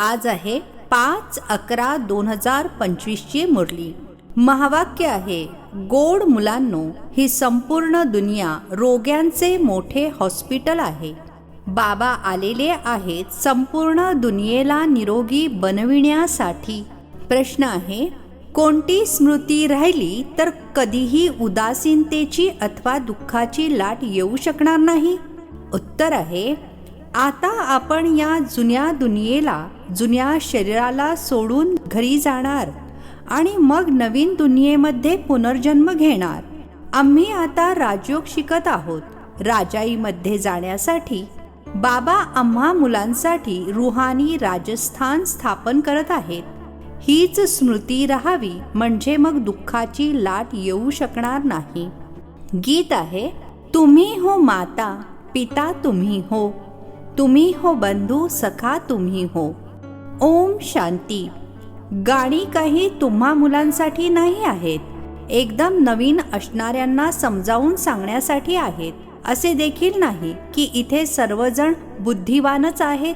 आज आहे पाच अकरा दोन हजार पंचवीसची मुरली. महावाक्य आहे गोड मुलांनो ही संपूर्ण दुनिया रोग्यांचे मोठे हॉस्पिटल आहे. बाबा आलेले आहेत संपूर्ण दुनियेला निरोगी बनविण्यासाठी. प्रश्न आहे कोणती स्मृती राहिली तर कधीही उदासीनतेची अथवा दुःखाची लाट येऊ शकणार नाही? उत्तर आहे आता आपण या जुन्या दुनियेला जुन्या शरीराला सोडून घरी जाणार आणि मग नवीन दुनियेमध्ये पुनर्जन्म घेणार. आम्ही आता राजयोग शिकत आहोत. राजाईमध्ये जाण्यासाठी बाबा आम्हा मुलांसाठी रुहानी राजस्थान स्थापन करत आहेत. हीच स्मृती राहावी म्हणजे मग दुःखाची लाट येऊ शकणार नाही. गीत आहे तुम्ही हो माता पिता तुम्ही हो. तुम्ही हो बंधू सखा तुम्ही हो. ओम शांती. गाणी काही तुम्हा मुलांसाठी नाही आहेत. एकदम नवीन असणाऱ्यांना समजावून सांगण्यासाठी आहेत. असे देखील नाही की इथे सर्वजण बुद्धिवानच आहेत.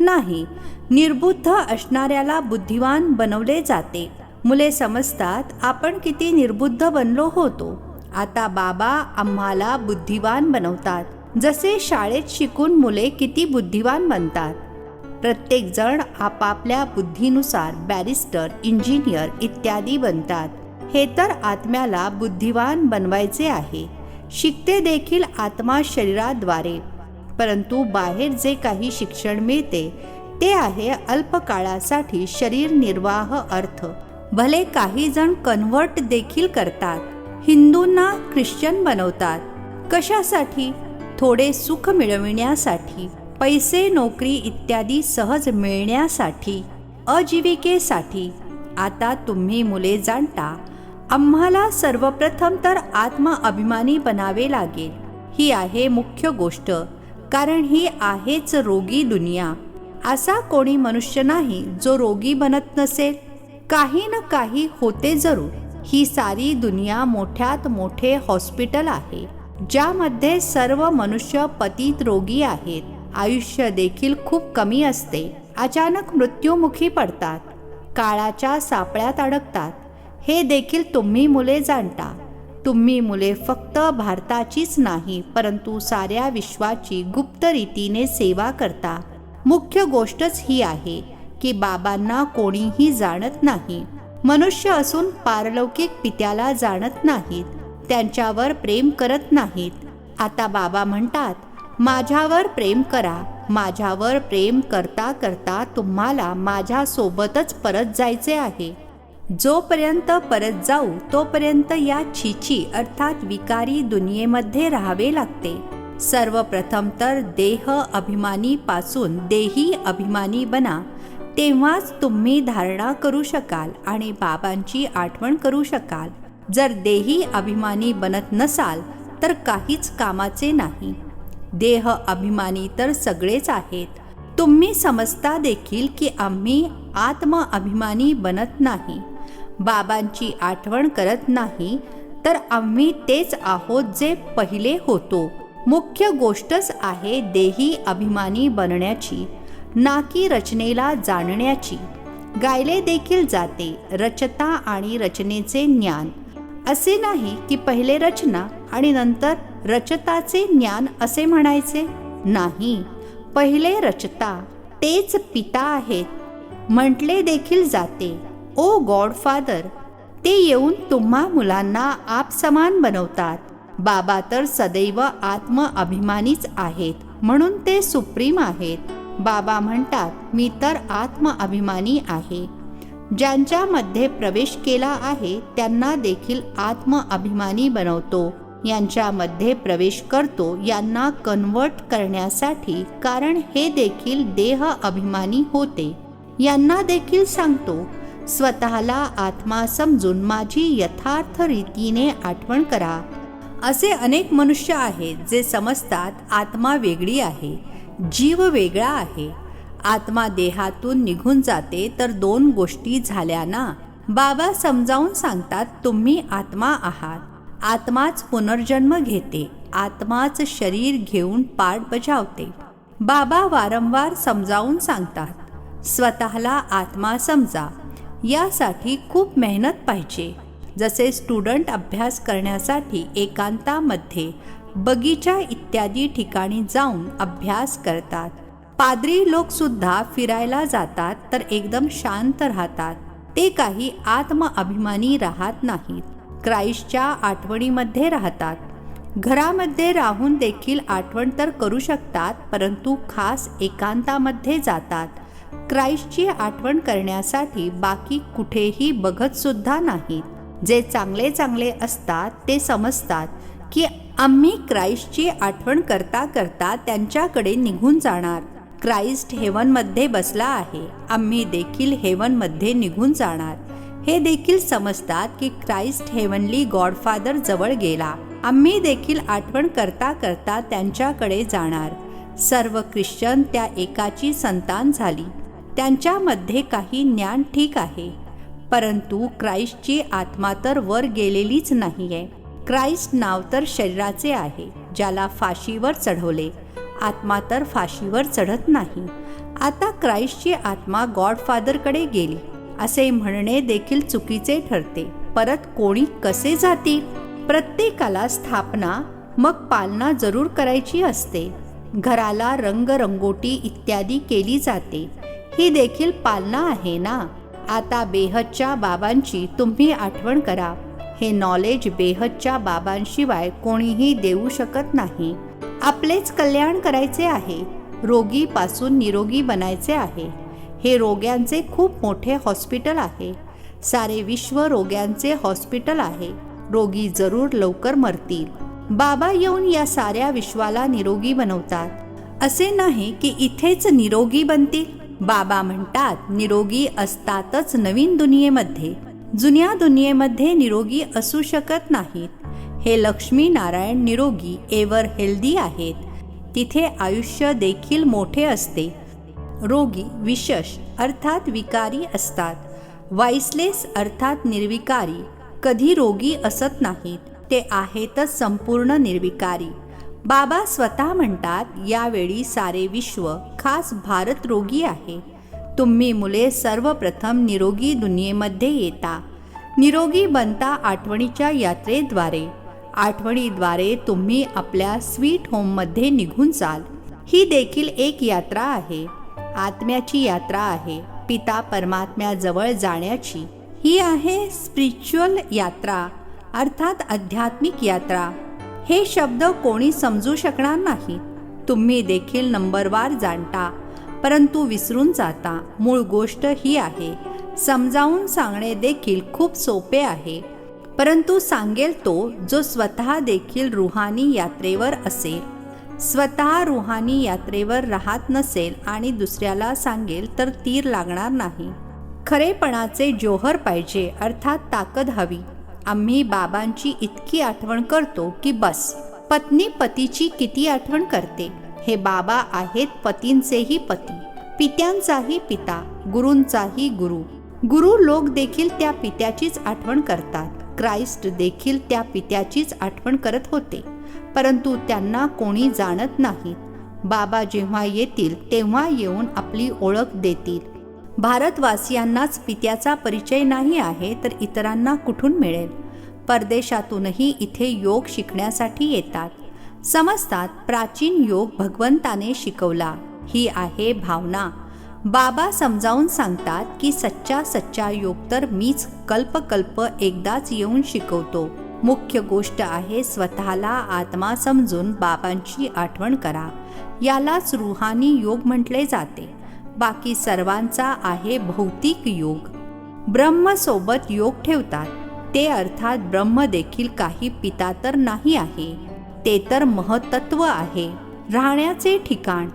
नाही निर्बुद्ध असणाऱ्याला बुद्धिवान बनवले जाते. मुले समजतात आपण किती निर्बुद्ध बनलो होतो. आता बाबा आम्हाला बुद्धिवान बनवतात. जसे शाळेत शिकून मुले किती बुद्धिवान बनतात. प्रत्येकजण आपापल्या बुद्धीनुसार बॅरिस्टर इंजिनियर इत्यादी बनतात. हे तर आत्म्याला बुद्धिवान बनवायचे आहे. शिकते देखील आत्मा शरीराद्वारे. परंतु बाहेर जे काही शिक्षण मिळते ते आहे अल्पकाळासाठी शरीर निर्वाह अर्थ. भले काही जण कन्व्हर्ट देखील करतात. हिंदूंना ख्रिश्चन बनवतात. कशासाठी? थोडे सुख मिळविण्यासाठी. पैसे नोकरी इत्यादी सहज मिळण्यासाठी अजीविकेसाठी. आता तुम्ही मुले जाणता आम्हाला सर्वप्रथम तर आत्म अभिमानी बनावे लागेल. ही आहे मुख्य गोष्ट कारण ही आहेच रोगी दुनिया. असा कोणी मनुष्य नाही जो रोगी बनत नसेल. काही ना काही होते जरूर. ही सारी दुनिया मोठ्यात मोठे हॉस्पिटल आहे ज्यामध्ये सर्व मनुष्य पतित रोगी आहेत. आयुष्य देखील खूप कमी असते. अचानक मृत्युमुखी पडतात. काळाच्या सापळ्यात अडकतात. हे देखील तुम्ही मुले जाणता. तुम्ही मुले फक्त भारताचीच नाही परंतु साऱ्या विश्वाची गुप्त रीतीने सेवा करता. मुख्य गोष्टच ही आहे की बाबांना कोणीही जाणत नाही. मनुष्य असून पारलौकिक पित्याला जाणत नाहीत. त्यांच्यावर प्रेम करत नाहीत. आता बाबा म्हणतात माझ्यावर प्रेम करा. माझ्यावर प्रेम करता करता तुम्हाला माझ्यासोबतच परत जायचे आहे. जोपर्यंत परत जाऊ तोपर्यंत या छिची अर्थात विकारी दुनियेमध्ये राहावे लागते. सर्वप्रथम तर देह अभिमानीपासून देही अभिमानी बना. तेव्हाच तुम्ही धारणा करू शकाल आणि बाबांची आठवण करू शकाल. जर देही अभिमानी बनत नसाल तर काहीच कामाचे नाही. देह अभिमानी तर सगळेच आहेत. तुम्ही समजता देखील की आम्ही आत्म अभिमानी बनत नाही. बाबांची आठवण करत नाही तर आम्ही तेच आहोत जे पहिले होतो. मुख्य गोष्टच आहे देही अभिमानी बनण्याची ना की रचनेला जाणण्याची. गायले देखील जाते रचता आणि रचनेचे ज्ञान. असे नाही की पहिले रचना आणि नंतर रचताचे ज्ञान असे म्हणायचे नाही पहिले रचता तेच पिता आहेत. म्हटले देखील जाते ओ गॉडफादर ते येऊन तुम्हा मुलांना आप समान बनवतात. बाबा तर सदैव आत्म अभिमानीच आहेत म्हणून ते सुप्रीम आहेत. बाबा म्हणतात मी तर आत्म अभिमानी आहे. ज्यांच्यामध्ये प्रवेश केला आहे त्यांना देखील आत्म अभिमानी बनवतो. यांच्यामध्ये प्रवेश करतो यांना कन्वर्ट करण्यासाठी कारण हे देखील देह अभिमानी होते. यांना देखील सांगतो स्वतःला आत्मा समजून माझी यथार्थ रीतीने आठवण करा. असे अनेक मनुष्य आहेत जे समजतात आत्मा वेगळी आहे जीव वेगळा आहे. आत्मा देहातून निघून जाते तर दोन गोष्टी झाल्या ना? बाबा समजावून सांगतात तुम्ही आत्मा आहात. आत्माच पुनर्जन्म घेते आत्माच शरीर घेऊन पाठ बजावते. बाबा वारंवार समजावून सांगतात स्वतःला आत्मा समजा यासाठी खूप मेहनत पाहिजे. जसे स्टुडंट अभ्यास करण्यासाठी एकांतामध्ये बगीचा इत्यादी ठिकाणी जाऊन अभ्यास करतात. पादरी लोकसुद्धा फिरायला जातात तर एकदम शांत राहतात. ते काही आत्म अभिमानी राहत नाहीत. क्राईस्टच्या आठवणीमध्ये राहतात. घरामध्ये राहून देखील आठवण तर करू शकतात परंतु खास एकांतामध्ये जातात. क्राईस्टची आठवण करण्यासाठी बाकी कुठेही बघतसुद्धा नाहीत. जे चांगले चांगले असतात ते समजतात की आम्ही क्राईस्टची आठवण करता करता त्यांच्याकडे निघून जाणार. क्राइस्ट हेवनमध्ये बसला आहे. आम्ही देखील हेवनमध्ये निघून जाणार. हे देखील समजतात की क्राइस्ट हेवनली गॉडफादर जवळ गेला. आम्ही देखील आठवण करता करता त्यांच्याकडे जाणार. सर्व ख्रिश्चन त्या एकाची संतान झाली. त्यांच्यामध्ये काही ज्ञान ठीक आहे. परंतु क्राइस्टची आत्मा तर वर गेलेलीच नाही आहे क्राइस्ट नाव तर शरीराचे आहे ज्याला फाशीवर चढवले. आत्मा तर फाशीवर चढत नाही. आता क्राइस्टची आत्मा गॉडफादरकडे गेली. असे म्हणणे देखील चुकीचे ठरते. परत कोणी कसे जातील? प्रत्येकाला स्थापना मग पालना जरूर करायची असते. घराला रंगरंगोटी इत्यादी केली जाते. ही देखील पालना आहे ना? आता बेहदच्या बाबांची तुम्ही आठवण करा. हे नॉलेज बेहदच्या बाबांशिवाय कोणीही देऊ शकत नाही. आपलेच कल्याण करायचे आहे. रोगीपासून निरोगी बनायचे आहे. हे रोग्यांचे खूप मोठे हॉस्पिटल आहे. सारे विश्व रोग्यांचे हॉस्पिटल आहे. रोगी जरूर लवकर मरतील. बाबा येऊन या साऱ्या विश्वाला निरोगी बनवतात. असे नाही की इथेच निरोगी बनतील. बाबा म्हणतात निरोगी असतातच नवीन दुनियेमध्ये. जुन्या दुनियेमध्ये निरोगी असू शकत नाहीत. हे लक्ष्मी नारायण निरोगी एवर हेल्दी आहेत. तिथे आयुष्य देखील मोठे असते. रोगी विशेष अर्थात विकारी असतात. वाईसलेस अर्थात निर्विकारी कधी रोगी असत नाहीत. ते आहेतच संपूर्ण निर्विकारी. बाबा स्वतः म्हणतात यावेळी सारे विश्व खास भारत रोगी आहे. तुम्ही मुले सर्वप्रथम निरोगी दुनियेमध्ये येता. निरोगी बनता आठवणीच्या यात्रेद्वारे. आठवणीद्वारे तुम्ही आपल्या स्वीट होममध्ये निघून जाल. ही देखील एक यात्रा आहे. आत्म्याची यात्रा आहे. पिता परमात्म्याजवळ जाण्याची. ही आहे स्पिरिच्युअल यात्रा अर्थात आध्यात्मिक यात्रा. हे शब्द कोणी समजू शकणार नाही. तुम्ही देखील नंबरवार जाणता परंतु विसरून जाता. मूळ गोष्ट ही आहे समजावून सांगणे देखील खूप सोपे आहे. परंतु सांगेल तो जो स्वतः देखील रुहानी यात्रेवर असेल स्वतः रुहानी यात्रेवर राहत नसेल आणि दुसऱ्याला सांगेल तर तीर लागणार नाही. खरेपणाचे जोहर पाहिजे अर्थात ताकद हवी. आम्ही बाबांची इतकी आठवण करतो की बस पत्नी पतीची किती आठवण करते. हे बाबा आहेत पतींचेही पती पित्यांचाही पिता गुरूंचाही गुरु. गुरु लोक देखील त्या पित्याचीच आठवण करतात. क्राइस्ट देखील त्या पित्याचीच आठवण करत होते. परंतु त्यांना कोणी जाणत नाहीत बाबा जेव्हा येतील तेव्हा येऊन आपली ओळख देतील. भारतवासियांनाच पित्याचा परिचय नाही आहे तर इतरांना कुठून मिळेल? परदेशातूनही इथे योग शिकण्यासाठी येतात. समजतात प्राचीन योग भगवंताने शिकवला. ही आहे भावना. बाबा समजावून सांगतात की सच्चा सच्चा योग तर मीच कल्पकल्प एकदाच येऊन शिकवतो. मुख्य गोष्ट आहे स्वतःला आत्मा समजून बाबांची आठवण करा. यालाच रुहानी योग म्हटले जाते. बाकी सर्वांचा आहे भौतिक योग. ब्रह्मसोबत योग ठेवतात. ते अर्थात ब्रह्म देखील काही पिता तर नाही आहे. ते तर महतत्व आहे. राहण्याचे ठिकाण.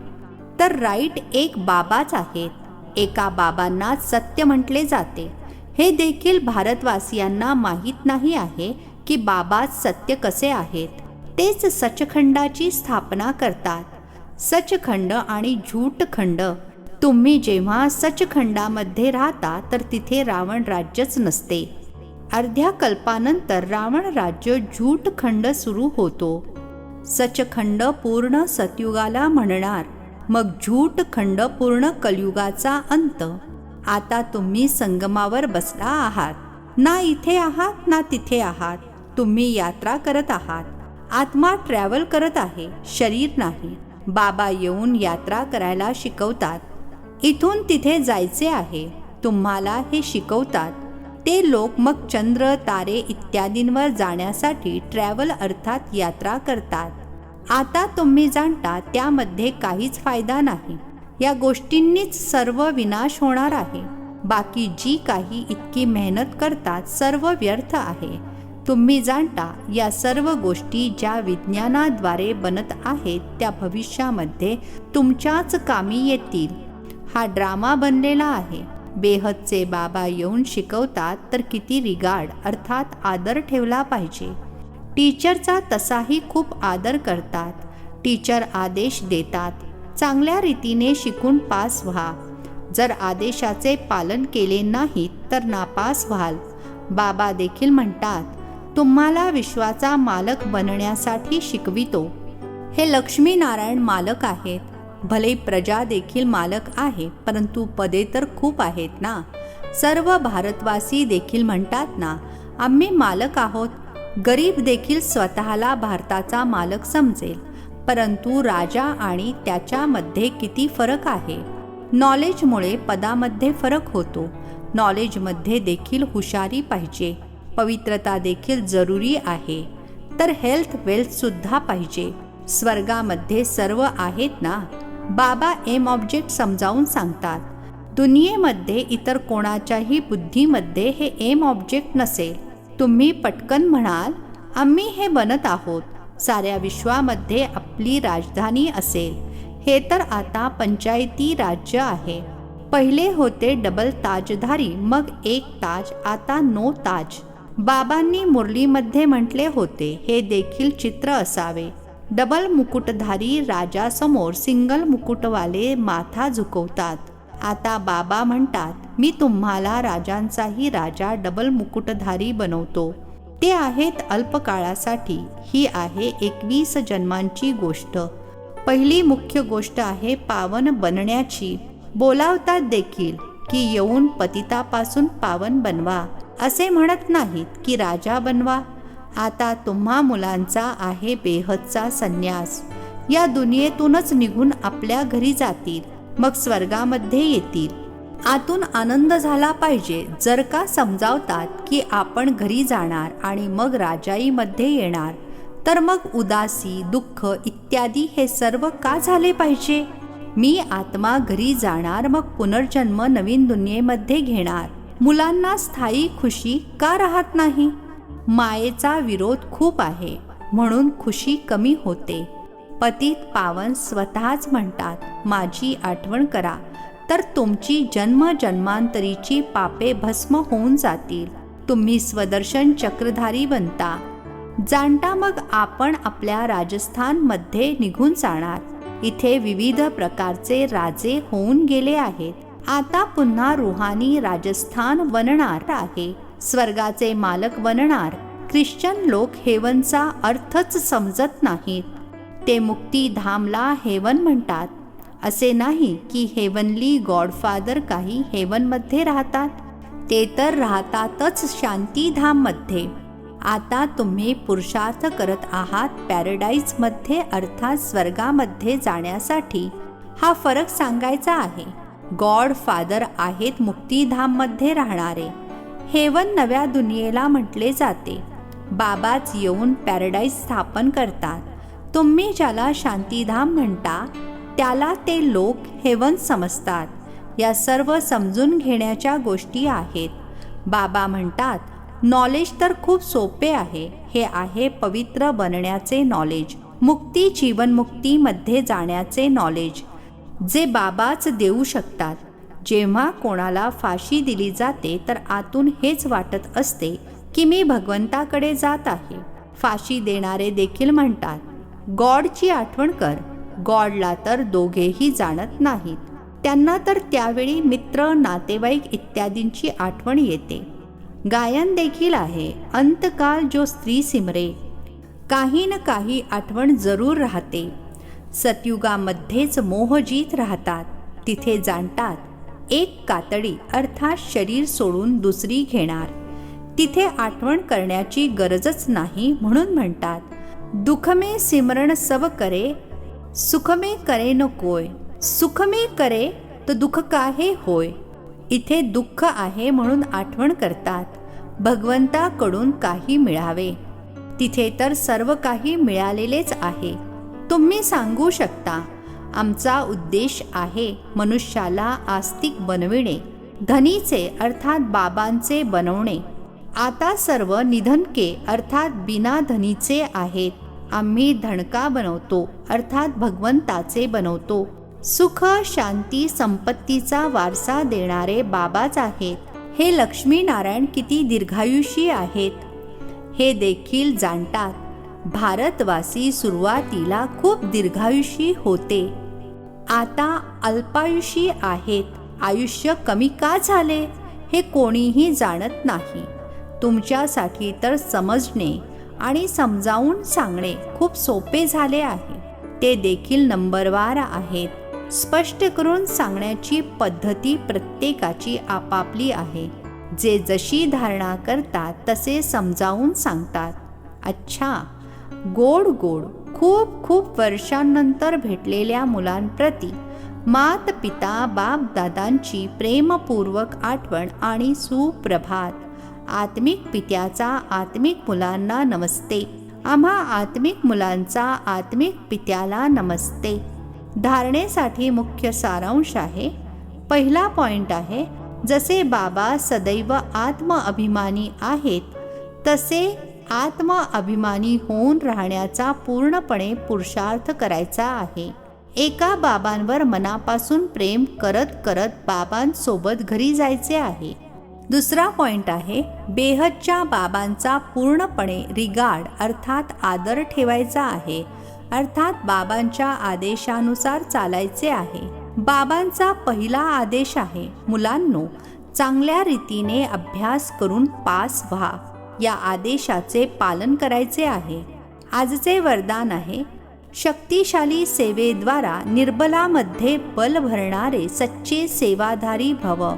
तर राईट एक बाबाच आहेत. एका बाबांना सत्य म्हटले जाते. हे देखील भारतवासियांना माहीत नाही आहे. की बाबा सत्य कसे आहेत तेच सचखंडाची स्थापना करतात. सचखंड आणि झूटखंड. तुम्ही जेव्हा सचखंडामध्ये राहता तर तिथे रावण राज्यच नसते. अर्ध्या कल्पानंतर रावण राज्य झूटखंड सुरू होतो. सचखंड पूर्ण सतयुगाला म्हणणार मग झूटखंड पूर्ण कलयुगाचा अंत. आता तुम्ही संगमावर बसला आहात. ना इथे आहात ना तिथे आहात. तुम्ही यात्रा करत आहात. आत्मा ट्रॅव्हल करत आहे शरीर नाही. बाबा येऊन यात्रा करायला शिकवतात. इथून तिथे जायचे आहे तुम्हाला हे शिकवतात. ते लोक मग चंद्र तारे इत्यादींवर जाण्यासाठी ट्रॅव्हल अर्थात यात्रा करतात. आता तुम्ही जाणता त्यामध्ये काहीच फायदा नाही. या गोष्टींनीच सर्व विनाश होणार आहे. बाकी जी काही इतकी मेहनत करतात सर्व व्यर्थ आहे. तुम्ही जाणता या सर्व गोष्टी ज्या विज्ञानाद्वारे बनत आहेत त्या भविष्यामध्ये तुमच्याच कामी येतील. हा ड्रामा बनलेला आहे. बेहदचे बाबा येऊन शिकवतात तर किती रिगार्ड अर्थात आदर ठेवला पाहिजे. टीचरचा तसाही खूप आदर करतात. टीचर आदेश देतात. चांगल्या रीतीने शिकून पास व्हा. जर आदेशाचे पालन केले नाहीत तर नापास व्हाल. बाबा देखील म्हणतात तुम्हाला विश्वाचा मालक बनण्यासाठी शिकवितो. हे लक्ष्मीनारायण मालक आहेत. भले प्रजा देखील मालक आहे परंतु पदे तर खूप आहेत ना? सर्व भारतवासी देखील म्हणतात ना आम्ही मालक आहोत. गरीब देखील स्वतःला भारताचा मालक समजेल. परंतु राजा आणि त्याच्यामध्ये किती फरक आहे? नॉलेजमुळे पदामध्ये फरक होतो. नॉलेजमध्ये देखील हुशारी पाहिजे. पवित्रता देखील जरुरी आहे. तर हेल्थ वेल्थसुद्धा पाहिजे. स्वर्गामध्ये सर्व आहेत ना? बाबा एम ऑब्जेक्ट समजावून सांगतात. दुनियेमध्ये इतर कोणाच्याही बुद्धीमध्ये हे एम ऑब्जेक्ट नसेल. तुम्ही पटकन म्हणाल आम्ही हे बनत आहोत. साऱ्या विश्वामध्ये आपली राजधानी असेल. हे तर आता पंचायती राज्य आहे. पहिले होते डबल ताजधारी मग एक ताज आता नो ताज. बाबांनी मुरलीमध्ये म्हटले होते हे देखील चित्र असावे. डबल मुकुटधारी राजासमोर सिंगल मुकुटवाले माथा झुकवतात. आता बाबा म्हणतात मी तुम्हाला राजांचाही राजा डबल मुकुटधारी बनवतो. ते आहेत अल्पकाळासाठी. ही आहे एकवीस जन्मांची गोष्ट. पहिली मुख्य गोष्ट आहे पावन बनण्याची. बोलावतात देखील. की येऊन पतितापासून पावन बनवा. असे म्हणत नाहीत की राजा बनवा. आता तुम्हा मुलांचा आहे बेहदचा संन्यास. या दुनियेतूनच निघून आपल्या घरी जातील मग स्वर्गामध्ये येतील. आतून आनंद झाला पाहिजे जर का समजावतात की आपण घरी जाणार आणि मग राजाईमध्ये येणार. तर मग उदासी दुःख इत्यादी हे सर्व का झाले पाहिजे? मी आत्मा घरी जाणार मग पुनर्जन्म नवीन दुनियेमध्ये घेणार. मुलांना स्थायी खुशी का राहत नाही? मायेचा विरोध खूप आहे म्हणून खुशी कमी होते. पतित पावन स्वतःच म्हणतात माझी आठवण करा. तर तुमची जन्म जन्मांतरीची पापे भस्म होऊन जातील. तुम्ही स्वदर्शन चक्रधारी बनता. जाणता मग आपण आपल्या राजस्थानमध्ये निघून जाणार. इथे विविध प्रकारचे राजे होऊन गेले आहेत. आता पुन्हा रुहानी राजस्थान बनणार आहे. स्वर्गाचे मालक बनणार ख्रिश्चन लोक हेवनचा अर्थच समजत नाहीत. ते मुक्तीधामला हेवन म्हणतात. असे नाही की हेवनली गॉडफादर काही हेवनमध्ये राहतात. ते तर राहतातच शांतीधाममध्ये. आता तुम्ही पुरुषार्थ करत आहात पॅराडाईजमध्ये अर्थात स्वर्गामध्ये जाण्यासाठी. हा फरक सांगायचा आहे. गॉड फादर आहेत मुक्तीधाममध्ये राहणारे. हेवन नव्या दुनियेला म्हटले जाते. बाबाच येऊन पॅराडाईज स्थापन करतात. तुम्ही ज्याला शांतीधाम म्हणता त्याला ते लोक हेवन समजतात. या सर्व समजून घेण्याच्या गोष्टी आहेत. बाबा म्हणतात नॉलेज तर खूप सोपे आहे. हे आहे पवित्र बनण्याचे नॉलेज मुक्ती जीवनमुक्तीमध्ये जाण्याचे नॉलेज जे बाबाच देऊ शकतात. जेव्हा कोणाला फाशी दिली जाते तर आतून हेच वाटत असते की मी भगवंताकडे जात आहे. फाशी देणारे देखील म्हणतात गॉडची आठवण कर. गॉडला तर दोघेही जाणत नाहीत. त्यांना तर त्यावेळी मित्र नातेवाईक इत्यादींची आठवण येते. गायन देखील आहे. अंतकाल जो स्त्री सिमरे. काही न काही आठवण जरूर राहते. सतयुगामध्येच मोहजीत राहतात. तिथे जाणतात. एक कातडी अर्थात शरीर सोडून दुसरी घेणार. तिथे आठवण करण्याची गरजच नाही म्हणून म्हणतात. दुखमे सिमरण सब करे. सुखमे करे न कोय. सुखमे करे तर दुःख काहे होय? इथे दुःख आहे म्हणून आठवण करतात. भगवंताकडून काही मिळावे. तिथे तर सर्व काही मिळालेलेच आहे. तुम्ही सांगू शकता आमचा उद्देश आहे मनुष्याला आस्तिक बनविणे धनीचे अर्थात बाबांचे बनवणे. आता सर्व निधनके अर्थात बिना धनीचे आहेत. आम्ही धणका बनवतो अर्थात भगवंताचे बनवतो. सुख शांती संपत्तीचा वारसा देणारे बाबाच आहेत. हे लक्ष्मीनारायण किती दीर्घायुषी आहेत. हे देखील जाणतात. भारतवासी सुरुवातीला खूप दीर्घायुषी होते. आता अल्पायुषी आहेत. आयुष्य कमी का झाले? हे कोणीही जाणत नाही. तुमच्यासाठी तर समजणे आणि समजावून सांगणे खूप सोपे झाले आहे. ते देखील नंबरवार आहेत. स्पष्ट करून सांगण्याची पद्धती प्रत्येकाची आपापली आहे. जे जशी धारणा करतात तसे समजावून सांगतात. अच्छा! गोड गोड खूप खूप वर्षांनंतर भेटलेल्या मुलांप्रती मात पिता बाप दादांची प्रेमपूर्वक आठवण आणि सुप्रभात. आत्मिक पित्याचा आत्मिक मुलांना नमस्ते. आम्हा आत्मिक मुलांचा आत्मिक पित्याला नमस्ते. धारणेसाठी मुख्य सारांश आहे. पहिला पॉइंट आहे जसे बाबा सदैव आत्मअभिमानी आहेत तसे आत्मअभिमानी होऊन राहण्याचा पूर्णपणे पुरुषार्थ करायचा आहे. एका बाबांवर मनापासून प्रेम करत करत बाबांसोबत घरी जायचे आहे. दुसरा पॉइंट आहे बेहदच्या बाबांचा पूर्णपणे रिगार्ड अर्थात आदर ठेवायचा आहे. अर्थात बाबांच्या आदेशानुसार चालायचे आहे. बाबांचा पहिला आदेश आहे मुलांनो चांगल्या रीतीने अभ्यास करून पास व्हा. या आदेशाचे पालन करायचे आहे. आजचे वरदान आहे शक्तिशाली सेवेद्वारा निर्बलामध्ये बल भरणारे सच्चे सेवाधारी भव.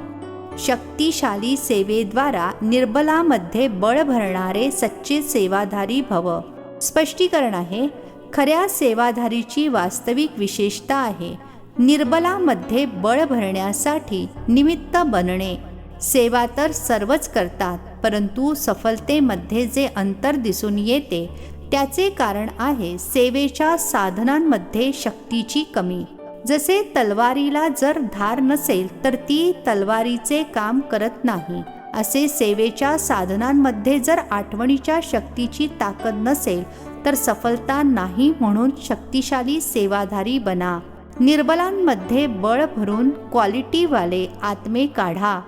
शक्तिशाली सेवेद्वारा निर्बलामध्ये बळ भरणारे सच्चे सेवाधारी भव. स्पष्टीकरण आहे खऱ्या सेवाधारीची वास्तविक विशेषता आहे. निर्बलामध्ये बळ भरण्यासाठी निमित्त बनणे. सेवा तर सर्वच करतात परंतु सफलतेमध्ये जे अंतर दिसून येते त्याचे कारण आहे सेवेच्या साधनांमध्ये शक्तीची कमी. जसे तलवारीला जर धार नसेल तर ती तलवारीचे काम करत नाही. असे सेवेच्या साधनांमध्ये जर आठवणीच्या शक्तीची ताकद नसेल तर सफलता नाही म्हणून शक्तिशाली सेवाधारी बना. निर्बलांमध्ये बळ भरून क्वालिटीवाले आत्मे काढा.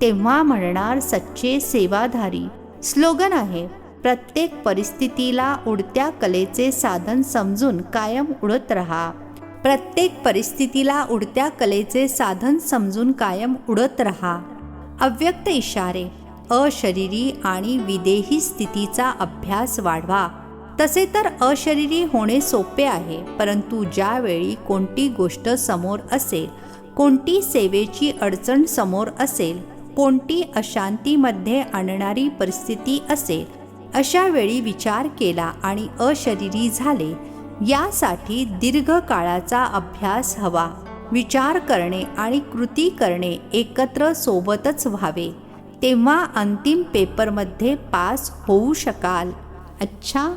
तेव्हा म्हणणार सच्चे सेवाधारी. स्लोगन आहे प्रत्येक परिस्थितीला उडत्या कलेचे साधन समजून कायम उडत राहा. प्रत्येक परिस्थितीला उडत्या कलेचे साधन समजून कायम उडत राहा. अव्यक्त इशारे अशरीरी आणि विदेही स्थितीचा अभ्यास वाढवा. तसे तर अशरीरी होणे सोपे आहे परंतु ज्यावेळी कोणती गोष्ट समोर असेल कोणती सेवेची अडचण समोर असेल कोणती अशांतीमध्ये आणणारी परिस्थिती असेल अशा वेळी विचार केला आणि अशरीरी झाले यासाठी दीर्घ काळाचा अभ्यास हवा. विचार करणे आणि कृती करणे एकत्र सोबतच व्हावे. तेव्हा अंतिम पेपरमध्ये पास होऊ शकाल. अच्छा!